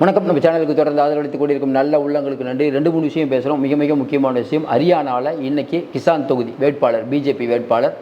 வணக்கம். நம்ம சேனலுக்கு தொடர்ந்து ஆதரவளித்துக் கொண்டிருக்கும் நல்ல உள்ளங்களுக்கு நன்றி. ரெண்டு மூணு விஷயம் பேசுகிறோம் மிக மிக முக்கியமான விஷயம் ஹரியானாவில் இன்றைக்கி கிசான் தொகுதி வேட்பாளர் பிஜேபி வேட்பாளர்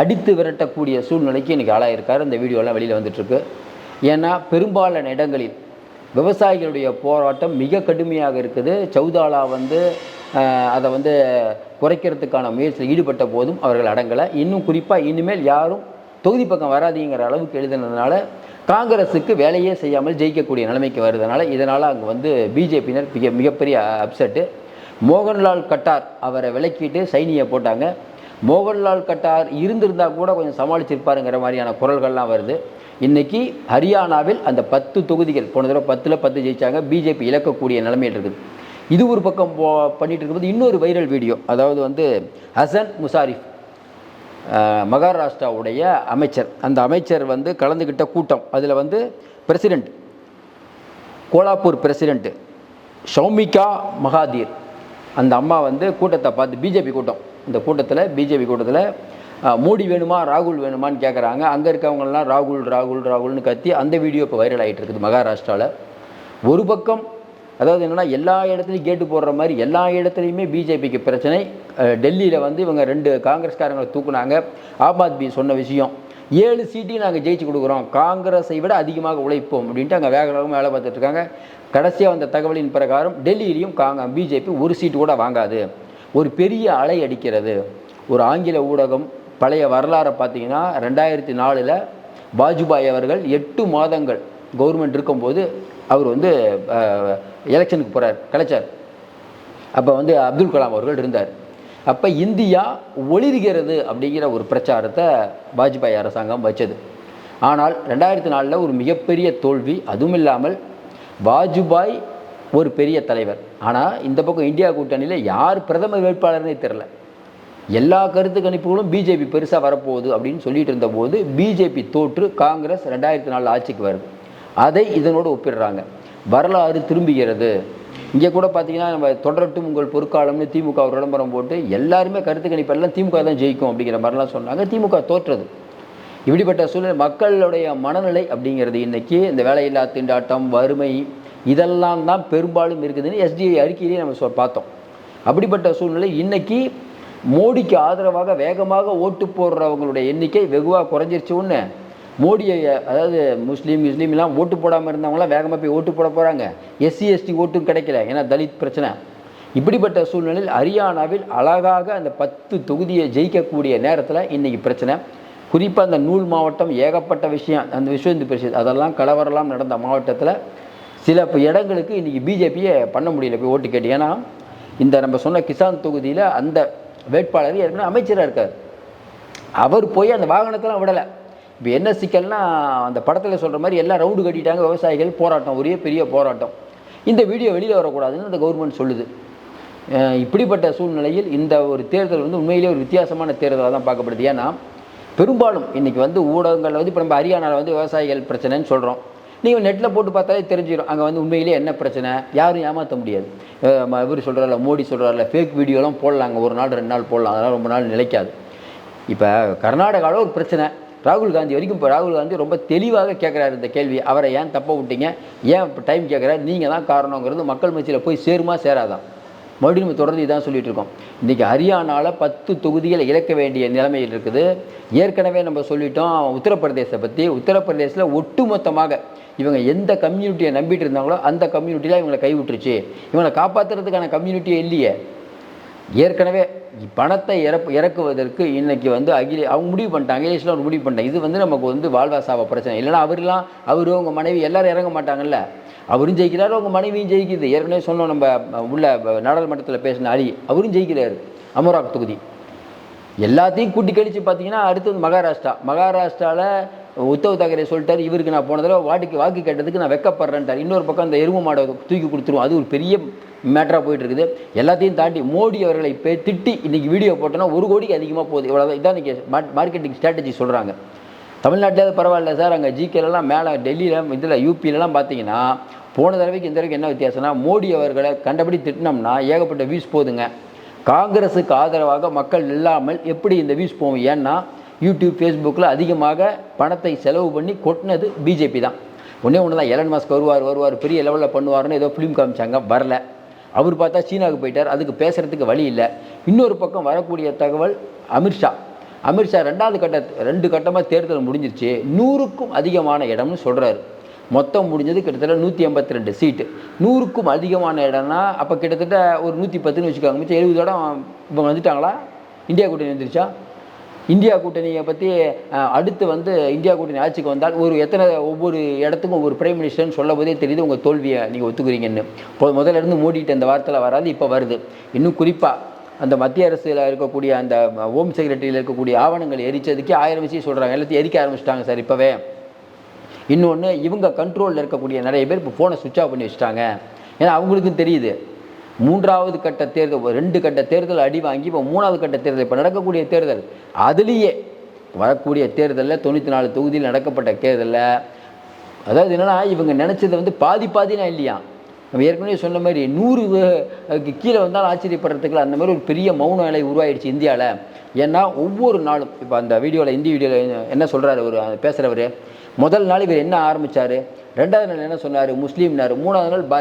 அடித்து விரட்டக்கூடிய சூழ்நிலைக்கு இன்றைக்கி ஆளாயிருக்கார். இந்த வீடியோலாம் வெளியில் வந்துட்டுருக்கு. ஏன்னா பெரும்பாலான இடங்களில் விவசாயிகளுடைய போராட்டம் மிக கடுமையாக இருக்குது. சௌதாலா வந்து அதை வந்து குறைக்கிறதுக்கான முயற்சியில் ஈடுபட்ட போதும் அவர்கள் அடங்கலை. இன்னும் குறிப்பாக இனிமேல் யாரும் தொகுதி பக்கம் வராதீங்கிற அளவுக்கு எழுதினதுனால காங்கிரஸுக்கு வேலையே செய்யாமல் ஜெயிக்கக்கூடிய நிலைமைக்கு வருதுனால இதனால் அங்கே வந்து பிஜேபியினர் மிக மிகப்பெரிய அப்செட்டு மோகன்லால் கட்டார் அவரை விலக்கிட்டு சைனியை போட்டாங்க. மோகன்லால் கட்டார் இருந்திருந்தா கூட கொஞ்சம் சமாளிச்சிருப்பாருங்கிற மாதிரியான குரல்கள்லாம் வருது. இன்றைக்கி ஹரியானாவில் அந்த பத்து தொகுதிகள் போன தடவை பத்தில் பத்து ஜெயிச்சாங்க பிஜேபி இழக்கக்கூடிய நிலைமையில் இருக்குது. இது ஒரு பக்கம் போ பண்ணிகிட்டு இருக்கும்போது இன்னொரு வைரல் வீடியோ அதாவது வந்து ஹசன் முசாரிஃப் மகாராஷ்டிராவுடைய அமைச்சர். அந்த அமைச்சர் வந்து கலந்துக்கிட்ட கூட்டம். அதில் வந்து பிரசிடெண்ட் கோலாப்பூர் பிரசிடெண்ட்டு ஷௌமிகா மகாதீர். அந்த அம்மா வந்து கூட்டத்தை பார்த்து பிஜேபி கூட்டம். இந்த கூட்டத்தில் பிஜேபி கூட்டத்தில் மோடி வேணுமா ராகுல் வேணுமான்னு கேட்குறாங்க அங்கே இருக்கவங்கலாம் ராகுல் ராகுல் ராகுல்னு கத்தி அந்த வீடியோ இப்போ வைரல் ஆகிட்டு இருக்குது மகாராஷ்டிராவில் ஒரு பக்கம் அதாவது என்னென்னா எல்லா இடத்துலையும் கேட்டு போடுற மாதிரி எல்லா இடத்துலையுமே பிஜேபிக்கு பிரச்சனை. டெல்லியில் வந்து இவங்க ரெண்டு காங்கிரஸ்காரங்களை தூக்குனாங்க. ஆம் ஆத்மி சொன்ன விஷயம் ஏழு சீட்டையும் நாங்கள் ஜெயிச்சு கொடுக்குறோம். காங்கிரஸை விட அதிகமாக உழைப்போம் அப்படின்ட்டு அங்கே வேக வேகமாக வேலை பார்த்துட்ருக்காங்க கடைசியாக வந்த தகவலின் பிரகாரம் டெல்லியிலையும் காங்க பிஜேபி ஒரு சீட்டு கூட வாங்காது. ஒரு பெரிய அலை அடிக்கிறது. ஒரு ஆங்கில ஊடகம் பழைய வரலாறை பார்த்தீங்கன்னா ரெண்டாயிரத்தி நாலில் வாஜ்பாய் அவர்கள் எட்டு மாதங்கள் கவர்மெண்ட் இருக்கும்போது அவர் வந்து எலெக்ஷனுக்கு போகிறார் கலைச்சார். அப்போ வந்து அப்துல் கலாம் அவர்கள் இருந்தார். அப்போ இந்தியா ஒளிர்கிறது அப்படிங்கிற ஒரு பிரச்சாரத்தை வாஜ்பாய் அரசாங்கம் வச்சது. ஆனால் ரெண்டாயிரத்தி நாலில் ஒரு மிகப்பெரிய தோல்வி அதுவும் இல்லாமல் வாஜ்பாய் ஒரு பெரிய தலைவர். ஆனால் இந்த பக்கம் இந்தியா கூட்டணியில் யார் பிரதமர் வேட்பாளர்னே தெரில எல்லா கருத்து கணிப்புகளும் பிஜேபி பெருசாக வரப்போகுது அப்படின்னு சொல்லிட்டு இருந்தபோது பிஜேபி தோற்று காங்கிரஸ் ரெண்டாயிரத்தி நாலு ஆட்சிக்கு வருது. அதை இதனோடு ஒப்பிடுறாங்க. வரலாறு திரும்புகிறது. இங்கே கூட பார்த்தீங்கன்னா நம்ம தொடரட்டும் உங்கள் பொற்காலம்னு திமுக ஒரு விளம்பரம் போட்டு எல்லாருமே கருத்து கணிப்பெல்லாம் திமுக தான் ஜெயிக்கும் அப்படிங்கிற மாதிரிலாம் சொன்னாங்க. திமுக தோற்றது. இப்படிப்பட்ட சூழ்நிலை மக்களுடைய மனநிலை அப்படிங்கிறது இன்றைக்கி இந்த வேலையில்லா திண்டாட்டம் வறுமை இதெல்லாம் தான் பெரும்பாலும் இருக்குதுன்னு எஸ்டிஐ அறிக்கையிலேயே நம்ம சொ பார்த்தோம். அப்படிப்பட்ட சூழ்நிலை இன்றைக்கி மோடிக்கு ஆதரவாக வேகமாக ஓட்டு போடுறவங்களுடைய எண்ணிக்கை வெகுவாக குறைஞ்சிருச்சு ஒன்று மோடியை அதாவது முஸ்லீம் முஸ்லீம்லாம் ஓட்டு போடாமல் இருந்தவங்களாம் வேகமாக போய் ஓட்டு போட போகிறாங்க எஸ்சி எஸ்டி ஓட்டும் கிடைக்கல. ஏன்னா தலித் பிரச்சனை. இப்படிப்பட்ட சூழ்நிலையில் ஹரியானாவில் அழகாக அந்த பத்து தொகுதியை ஜெயிக்கக்கூடிய நேரத்தில் இன்னைக்கு பிரச்சனை. குறிப்பாக அந்த நூல் மாவட்டம் ஏகப்பட்ட விஷயம் அந்த விஷயம் இந்து அதெல்லாம் கலவரெல்லாம் நடந்த மாவட்டத்தில் சில இப்போ இடங்களுக்கு இன்றைக்கி பிஜேபியை பண்ண முடியல போய் ஓட்டு கேட்டு. ஏன்னா இந்த நம்ம சொன்ன கிசான் தொகுதியில் அந்த வேட்பாளர் ஏற்கனவே அமைச்சராக இருக்கார். அவர் போய் அந்த வாகனத்தெல்லாம் விடலை. இப்போ என்ன சிக்கல்னா அந்த படத்தில் சொல்கிற மாதிரி எல்லாம் ரவுண்டு கட்டிட்டாங்க விவசாயிகள் போராட்டம் ஒரே பெரிய போராட்டம். இந்த வீடியோ வெளியில் வரக்கூடாதுன்னு அந்த கவர்மெண்ட் சொல்லுது. இப்படிப்பட்ட சூழ்நிலையில் இந்த ஒரு தேர்தல் வந்து உண்மையிலேயே ஒரு வித்தியாசமான தேர்தலாக தான் பார்க்கப்படுது. ஏன்னா பெரும்பாலும் இன்றைக்கி வந்து ஊடகங்களில் வந்து இப்போ நம்ம ஹரியானாவில் வந்து விவசாயிகள் பிரச்சனைன்னு சொல்கிறோம் நீங்கள் நெட்டில் போட்டு பார்த்தாலே தெரிஞ்சிடும் அங்கே வந்து உண்மையிலேயே என்ன பிரச்சனை? யாரும் ஏமாற்ற முடியாது. ம- இவர் சொல்கிறாரில்ல மோடி சொல்கிறாரில்ல ஃபேக் வீடியோலாம் போடலாங்க. ஒரு நாள் ரெண்டு நாள் போடலாம். அதெல்லாம் ரொம்ப நாள் நிலைக்காது. இப்போ கர்நாடகாவில் ஒரு பிரச்சனை. ராகுல் காந்தி வரைக்கும் இப்போ ராகுல் காந்தி ரொம்ப தெளிவாக கேட்குறாரு இந்த கேள்வி. அவரை ஏன் தப்ப விட்டீங்க? ஏன் இப்போ டைம் கேட்குறாரு நீங்கள் தான் காரணங்கிறது மக்கள் மத்தியில் போய் சேருமா சேராதான் மறுபடியும் நம்ம தொடர்ந்து இதான் சொல்லிட்டு இருக்கோம். இன்றைக்கி ஹரியானாவில் பத்து தொகுதிகளை இழக்க வேண்டிய நிலைமையில் இருக்குது. ஏற்கனவே நம்ம சொல்லிட்டோம் உத்தரப்பிரதேசத்தை பற்றி உத்தரப்பிரதேசத்தில் ஒட்டுமொத்தமாக இவங்க எந்த கம்யூனிட்டியை நம்பிட்டு இருந்தாங்களோ அந்த கம்யூனிட்டியில் இவங்களை கைவிட்டுருச்சு. இவங்களை காப்பாற்றுறதுக்கான கம்யூனிட்டியே இல்லையே. ஏற்கனவே பணத்தை இறப்பு இறக்குவதற்கு இன்றைக்கி வந்து அகில அவங்க முடிவு பண்ணிட்டாங்க அகிலேஷ்லாம் ஒரு முடிவு பண்ணிட்டாங்க. இது வந்து நமக்கு வந்து வாழ்வாசாவ பிரச்சனை. இல்லைன்னா அவர்லாம் அவர் உங்கள் மனைவி எல்லாரும் இறங்க மாட்டாங்கல்ல? அவரும் ஜெயிக்கிறாரு உங்கள் மனைவியும் ஜெயிக்குது. ஏற்கனவே சொன்னோம் நம்ம உள்ள நாடாளுமன்றத்தில் பேசின அலி அவரும் ஜெயிக்கிறாரு அமராக் தொகுதி. எல்லாத்தையும் கூட்டி கழித்து பார்த்தீங்கன்னா அடுத்தது மகாராஷ்டிரா. மகாராஷ்டிராவில் உத்தவ் தாக்கரே சொல்லிட்டார் இவருக்கு நான் போன தடவை வாட்டுக்கு வாக்கு கேட்டதுக்கு நான் வெக்கப்படுறேன்ட்டார். இன்னொரு பக்கம் அந்த எருமை மாடை தூக்கி கொடுத்துருவோம். அது ஒரு பெரிய மேட்டராக போயிட்டு இருக்குது எல்லாத்தையும் தாண்டி மோடி அவர்களை இப்போ திட்டி இன்றைக்கி வீடியோ போட்டோன்னா ஒரு கோடிக்கு அதிகமாக போகுது. இவ்வளோ இதான் இன்றைக்கி மார்க்கெட்டிங் ஸ்ட்ராட்டஜி சொல்கிறாங்க தமிழ்நாட்டில் பரவாயில்ல சார். அங்கே ஜிகேலலாம் மேலே டெல்லியில் இதில் யூபிலலாம் பார்த்தீங்கன்னா போன தடவைக்கு இந்த தடவைக்கு என்ன வித்தியாசம்னா மோடி அவர்களை கண்டபடி திட்டினோம்னா ஏகப்பட்ட வியூஸ் போகுதுங்க காங்கிரஸுக்கு ஆதரவாக மக்கள் இல்லாமல் எப்படி இந்த வியூஸ் போகும்? ஏன்னா யூடியூப் ஃபேஸ்புக்கில் அதிகமாக பணத்தை செலவு பண்ணி கொட்டினது பிஜேபி தான். ஒன்றே ஒன்று தான் எலன் மாஸ்க் வருவார் வருவார் பெரிய லெவலில் பண்ணுவார்னு ஏதோ ஃபிலிம் காமிச்சாங்க. வரல. அவர் பார்த்தா சீனாவுக்கு போயிட்டார் அதுக்கு பேசுகிறதுக்கு வழி இல்லை. இன்னொரு பக்கம் வரக்கூடிய தகவல் அமித்ஷா அமித்ஷா ரெண்டாவது கட்ட ரெண்டு கட்டமாக தேர்தல் முடிஞ்சிருச்சு. நூறுக்கும் அதிகமான இடம்னு சொல்கிறாரு மொத்தம் முடிஞ்சது கிட்டத்தட்ட நூற்றி எண்பத்தி ரெண்டு சீட்டு நூறுக்கும் அதிகமான இடம்னா அப்போ கிட்டத்தட்ட ஒரு நூற்றி பத்துன்னு வச்சுக்கோங்க. மிச்சம் எழுபது இடம் இப்போ வந்துட்டாங்களா? இந்தியா கூட்டணி வந்துருச்சா? இந்தியா கூட்டணியை பற்றி அடுத்து வந்து இந்தியா கூட்டணி ஆட்சிக்கு வந்தால் ஒரு எத்தனை ஒவ்வொரு இடத்துக்கும் ஒவ்வொரு பிரைம் மினிஸ்டர்னு சொல்ல போதே தெரியுது. உங்கள் தோல்வியை நீங்கள் ஒத்துக்கிறீங்கன்னு. இப்போ முதல்ல இருந்து மூடிட்டு அந்த வார்த்தையில் வராது இப்போ வருது. இன்னும் குறிப்பாக அந்த மத்திய அரசில் இருக்கக்கூடிய அந்த ஹோம் செக்ரட்டரியில் இருக்கக்கூடிய ஆவணங்கள் எரிச்சதுக்கே ஆயிரம் விஷயம் சொல்கிறாங்க எல்லாத்தையும் எரிக்க ஆரம்பிச்சிட்டாங்க சார் இப்போவே. இன்னொன்று இவங்க கண்ட்ரோலில் இருக்கக்கூடிய நிறைய பேர் இப்போ ஃபோனை சுவிட்ச் ஆஃப் பண்ணி வச்சுட்டாங்க. ஏன்னா அவங்களுக்கும் தெரியுது. மூன்றாவது கட்ட தேர்தல் ரெண்டு கட்ட தேர்தல் அடி வாங்கி இப்போ மூணாவது கட்ட தேர்தல் இப்போ நடக்கக்கூடிய தேர்தல் அதுலேயே வரக்கூடிய தேர்தலில் தொண்ணூற்றி நாலு தொகுதியில் நடக்கப்பட்ட தேர்தலில். அதாவது என்னன்னா இவங்க நினச்சது வந்து பாதி பாதினா இல்லையா? நம்ம ஏற்கனவே சொன்ன மாதிரி நூறு கீழே வந்தாலும் ஆச்சரியப்படுறதுக்குள்ள அந்த மாதிரி ஒரு பெரிய மௌன நிலை உருவாயிடுச்சு இந்தியாவில் ஏன்னா ஒவ்வொரு நாளும் இப்போ அந்த வீடியோவில் இந்தி வீடியோவில் என்ன சொல்கிறாரு ஒரு பேசுகிறவர் முதல் நாள் இவர் என்ன ஆரம்பித்தார் ரெண்டாவது நாள் என்ன சொன்னார்? முஸ்லீம்னார். மூணாவது நாள் பா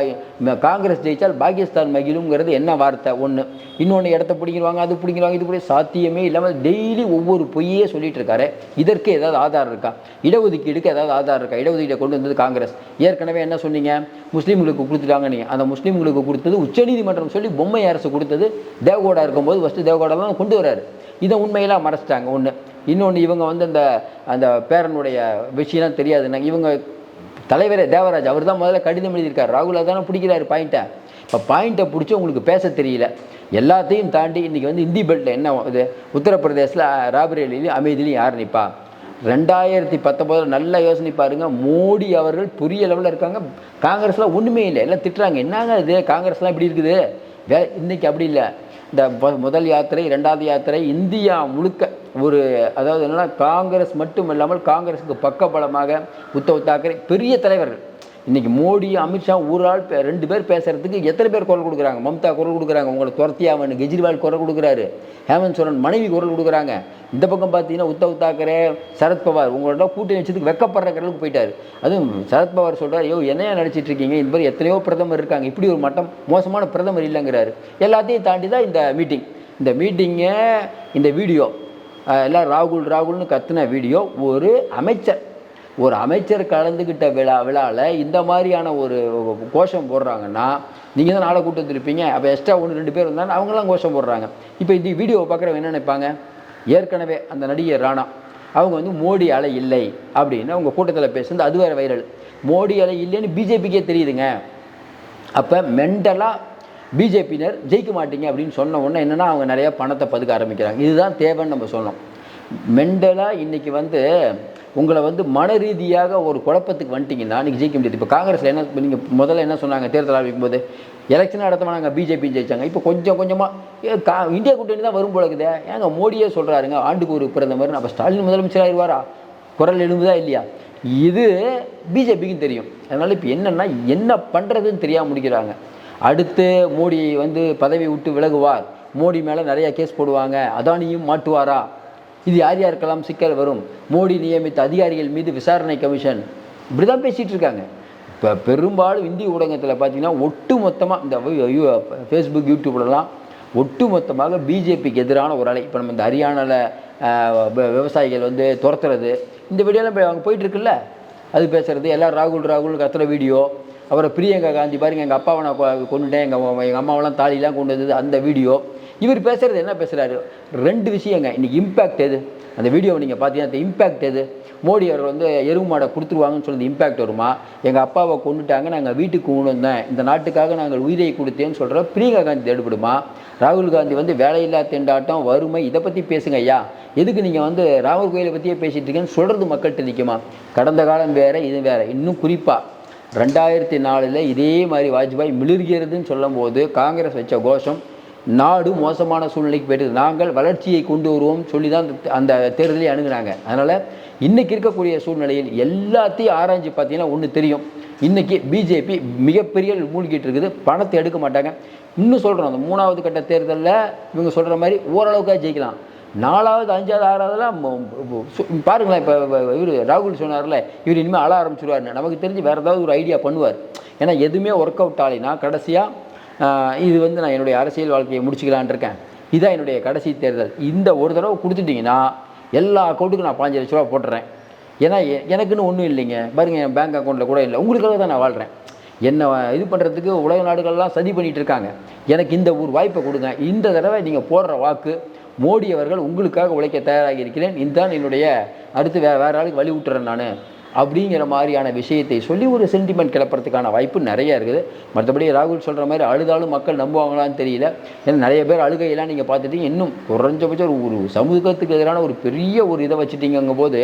காங்கிரஸ் ஜெயிச்சால் பாகிஸ்தான் மகிழுங்கிறது என்ன வார்த்தை? ஒன்று இன்னொன்று இடத்த பிடிங்கிடுவாங்க அது பிடிங்கிடுவாங்க இது கூட சாத்தியமே இல்லாமல் டெய்லி ஒவ்வொரு பொய்யே சொல்லிட்டு இருக்காரு இதற்கு ஏதாவது ஆதாரம் இருக்கா? இடஒதுக்கீடுக்கு ஏதாவது ஆதாரம் இருக்கா? இடஒதுக்கீடை கொண்டு வந்தது காங்கிரஸ். ஏற்கனவே என்ன சொன்னீங்க? முஸ்லீம்களுக்கு கொடுத்துட்டாங்க நீ அந்த முஸ்லீம்களுக்கு கொடுத்தது உச்சநீதிமன்றம் சொல்லி பொம்மை அரசு கொடுத்தது. தேவகோடா இருக்கும்போது ஃபஸ்ட்டு தேவகோடா தான் கொண்டு வராரு இதை உண்மையெல்லாம் மறைச்சிட்டாங்க. ஒன்று இன்னொன்று இவங்க வந்து அந்த அந்த பேரனுடைய விஷயம்லாம் தெரியாதுன்னா இவங்க தலைவரே தேவராஜ் அவர் தான் முதல்ல கடிதம் எழுதியிருக்கார். ராகுல் தானே பிடிக்கிறாரு பாயிண்ட்டை. இப்போ பாயிண்ட்டை பிடிச்சி உங்களுக்கு பேச தெரியல. எல்லாத்தையும் தாண்டி இன்றைக்கி வந்து இந்தி பெல்ட்டில் என்ன இது? உத்தரப்பிரதேசில் ராபரேலிலையும் அமைதியிலையும் யார் நிற்பா ரெண்டாயிரத்தி பத்தொம்போதில் நல்லா யோசனை பாருங்கள் மோடி அவர்கள் பெரிய லெவலில் இருக்காங்க. காங்கிரஸ்லாம் ஒன்றுமே இல்லை. எல்லாம் திட்டுறாங்க. என்னங்க இது? காங்கிரஸ்லாம் இப்படி இருக்குது. வே இன்றைக்கி அப்படி இல்லை. இந்த முதல் யாத்திரை ரெண்டாவது யாத்திரை இந்தியா முழுக்க ஒரு அதாவது என்னன்னா காங்கிரஸ் மட்டும் இல்லாமல் காங்கிரஸுக்கு பக்கபலமாக உத்தவ் தாக்கரே பெரிய தலைவர்கள். இன்றைக்கி மோடி அமித்ஷா ஒரு ஆள் பே- ரெண்டு பேர் பேசுகிறதுக்கு எத்தனை பேர் குரல் கொடுக்குறாங்க? மம்தா குரல் கொடுக்குறாங்க. உங்களை துரத்தியாவன் கெஜ்ரிவால் குரல் கொடுக்குறாரு. ஹேமந்த் சோரன் மனைவி குரல் கொடுக்குறாங்க. இந்த பக்கம் பார்த்தீங்கன்னா உத்தவ் தாக்கரே சரத்பவார் உங்களோட கூட்டணி வச்சதுக்கு வெக்கப்படுற கடலுக்கு போயிட்டாரு. அதுவும் சரத்பவார் சொல்கிறார் ஐயோ என்னையா நடிச்சிட்டு இருக்கீங்க? இந்த மாதிரி எத்தனையோ பிரதமர் இருக்காங்க. இப்படி ஒரு மட்டம் மோசமான பிரதமர் இல்லைங்கிறாரு. எல்லாத்தையும் தாண்டி தான் இந்த மீட்டிங். இந்த மீட்டிங்கை இந்த வீடியோ எல்லாம் ராகுல் ராகுல்னு கத்துன வீடியோ ஒரு அமைச்சர் ஒரு அமைச்சர் கலந்துக்கிட்ட விழா விழாவில் இந்த மாதிரியான ஒரு கோஷம் போடுறாங்கன்னா நீங்கள் தான் நாளை கூட்டு வந்துருப்பீங்க அப்போ எக்ஸ்ட்ரா ஒன்று ரெண்டு பேர் வந்தாலும் அவங்களாம் கோஷம் போடுறாங்க. இப்போ இந்த வீடியோவை பார்க்குறவங்க என்ன நினைப்பாங்க? ஏற்கனவே அந்த நடிகர் ராணா அவங்க வந்து மோடி அலை இல்லை அப்படின்னு அவங்க கூட்டத்தில் பேசுனது அது வேறு வைரல். மோடி அலை இல்லைன்னு பிஜேபிக்கே தெரியுதுங்க. அப்போ மென்டலாக பிஜேபியினர் ஜெயிக்க மாட்டீங்க அப்படின்னு சொன்ன உடனே என்னென்னா அவங்க நிறையா பணத்தை பதுக்க ஆரம்பிக்கிறாங்க. இதுதான் தேவைன்னு நம்ம சொன்னோம் மென்டலாக இன்றைக்கி வந்து உங்களை வந்து மன ரீதியாக ஒரு குழப்பத்துக்கு வந்துட்டீங்கன்னா நீங்கள் ஜெயிக்க முடியாது. இப்போ காங்கிரஸில் என்ன நீங்கள் முதல்ல என்ன சொன்னாங்க தேர்தல் ஆரம்பிக்கும் போது? எலெக்ஷன் நடத்தமா நாங்கள் பிஜேபி ஜெயிச்சாங்க? இப்போ கொஞ்சம் கொஞ்சமாக கா இந்தியா கூட்டணி தான் வரும் போல ஏங்க மோடியே சொல்கிறாருங்க ஆண்டுக்கு ஒரு பிரதமர் அப்போ ஸ்டாலின் முதலமைச்சர் ஆயிடுவாரா குரல் எழும்புதா இல்லையா? இது பிஜேபிக்கும் தெரியும். அதனால் இப்போ என்னென்னா என்ன பண்ணுறதுன்னு தெரியாமல் முடிக்கிறாங்க. அடுத்து மோடி வந்து பதவி விட்டு விலகுவார். மோடி மேலே நிறையா கேஸ் போடுவாங்க. அதானியும் மாட்டுவாரா? இது யார் யாருக்கெல்லாம் சிக்கல் வரும்? மோடி நியமித்த அதிகாரிகள் மீது விசாரணை கமிஷன். இப்படி தான் பேசிகிட்டு இருக்காங்க இப்போ பெரும்பாலும் இந்திய ஊடகத்தில் பார்த்தீங்கன்னா ஒட்டு மொத்தமாக இந்த ஃபேஸ்புக் யூடியூப்லலாம் ஒட்டு மொத்தமாக பிஜேபிக்கு எதிரான ஒரு அலை. இப்போ நம்ம இந்த ஹரியானாவில் விவசாயிகள் வந்து துரத்துறது. இந்த வீடியோலாம் இப்போ அவங்க போயிட்டுருக்குல்ல அது பேசுறது. எல்லாம் ராகுல் ராகுல் கத்துற வீடியோ அப்புறம் பிரியங்கா காந்தி பாருங்கள் எங்கள் அப்பாவை நான் கொண்டுட்டேன் எங்கள் எங்கள் அம்மாவெல்லாம் தாலிலாம் கொண்டு வந்தது அந்த வீடியோ இவர் பேசுகிறது என்ன பேசுகிறாரு ரெண்டு விஷயங்க. இன்றைக்கி இம்பேக்ட் எது? அந்த வீடியோவை நீங்கள் பார்த்தீங்கன்னா அந்த இம்பேக்ட் எது? மோடி அவர் வந்து எருவு மாடை கொடுத்துருவாங்கன்னு சொன்னது இம்பேக்ட் வருமா? எங்கள் அப்பாவை கொண்டுட்டாங்க நாங்கள் வீட்டுக்கு கொண்டு வந்தேன். இந்த நாட்டுக்காக நாங்கள் உயிரை கொடுத்தேன்னு சொல்கிற பிரியங்கா காந்தி தேடுபடுமா? ராகுல் காந்தி வந்து வேலையில்லா திண்டாட்டம் வறுமை இதை பற்றி பேசுங்க ஐயா. எதுக்கு நீங்கள் வந்து ராகுல் கோயிலை பற்றியே பேசிகிட்டு இருக்கேன்னு சொல்கிறது மக்கள்கிட்ட நிற்குமா கடந்த காலம் வேறு இது வேறு. இன்னும் குறிப்பாக ரெண்டாயிரத்தி நாலில் இதே மாதிரி வாஜ்பாய் மிளிர்கிறதுன்னு சொல்லும்போது காங்கிரஸ் வச்ச கோஷம் நாடு மோசமான சூழ்நிலைக்கு போயிட்டு நாங்கள் வளர்ச்சியை கொண்டு வருவோம் சொல்லி தான் அந்த- அந்த தேர்தலை அணுகுனாங்க. அதனால் இன்றைக்கி இருக்கக்கூடிய சூழ்நிலையில் எல்லாத்தையும் ஆராய்ஞ்சு பார்த்தீங்கன்னா ஒன்று தெரியும். இன்றைக்கி பிஜேபி மிகப்பெரிய மூழ்கிட்டு இருக்குது. பணத்தை எடுக்க மாட்டாங்க. இன்னும் சொல்கிறோம் அந்த மூணாவது கட்ட தேர்தலில் இவங்க சொல்கிற மாதிரி ஓரளவுக்காக ஜெயிக்கலாம். நாலாவது அஞ்சாவது ஆறாவதுலாம் பாருங்களேன் இப்போ இவர் ராகுல் சொன்னார்ல இவர் இனிமேல் அழ ஆரம்பிச்சிருவார் நமக்கு தெரிஞ்சு வேறு ஏதாவது ஒரு ஐடியா பண்ணுவார். ஏன்னா எதுவுமே ஒர்க் அவுட் ஆலினா கடைசியாக இது வந்து நான் என்னுடைய அரசியல் வாழ்க்கையை முடிச்சுக்கலான்னு இருக்கேன். இதான் என்னுடைய கடைசி தேர்தல். இந்த ஒரு தடவை கொடுத்துட்டிங்கன்னா எல்லா அக்கௌண்ட்டுக்கும் நான் பாஞ்சு லட்ச ரூபா போட்டுறேன். ஏன்னா எ- எனக்குன்னு ஒன்றும் இல்லைங்க. பாருங்கள் என் பேங்க் அக்கௌண்ட்டில் கூட இல்லை. உங்களுக்காக தான் நான் வாழ்கிறேன் என்னை இது பண்ணுறதுக்கு உலக நாடுகள்லாம் சதி பண்ணிகிட்டு இருக்காங்க. எனக்கு இந்த ஒரு வாய்ப்பை கொடுங்க. இந்த தடவை நீங்கள் போடுற வாக்கு மோடி அவர்கள் உங்களுக்காக உழைக்க தயாராகி இருக்கிறேன். இதுதான் என்னுடைய அடுத்து வே வேறு ஆளுக்கு வழி விட்டுறேன் நான். அப்படிங்கிற மாதிரியான விஷயத்தை சொல்லி ஒரு சென்டிமெண்ட் கிளப்புறதுக்கான வாய்ப்பு நிறைய இருக்குது. மற்றபடி ராகுல் சொல்கிற மாதிரி அழுதாலும் மக்கள் நம்புவாங்களான்னு தெரியல. ஏன்னா நிறைய பேர் அழுகையெல்லாம் நீங்கள் பார்த்துட்டீங்க. இன்னும் குறைஞ்சபட்சம் ஒரு ஒரு சமூகத்துக்கு எதிரான ஒரு பெரிய ஒரு இதை வச்சுட்டீங்கங்கும் போது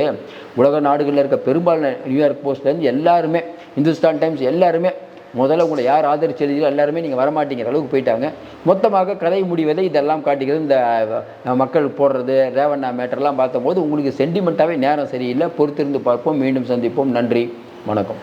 உலக நாடுகளில் இருக்க பெரும்பாலான நியூயார்க் போஸ்ட்லேருந்து எல்லாருமே இந்துஸ்தான் டைம்ஸ் எல்லாருமே முதல்ல உங்களை யார் ஆதரிச்செழுதியோ எல்லாருமே நீங்கள் வரமாட்டேங்கிற அளவுக்கு போயிட்டாங்க. மொத்தமாக கதை முடிவதை இதெல்லாம் காட்டுகிறது இந்த மக்கள் போடுறது ரேவண்ணா மேட்டர்லாம் பார்த்தபோது உங்களுக்கு சென்டிமெண்ட்டாகவே நேரம் சரியில்லை. பொறுத்திருந்து பார்ப்போம். மீண்டும் சந்திப்போம். நன்றி. வணக்கம்.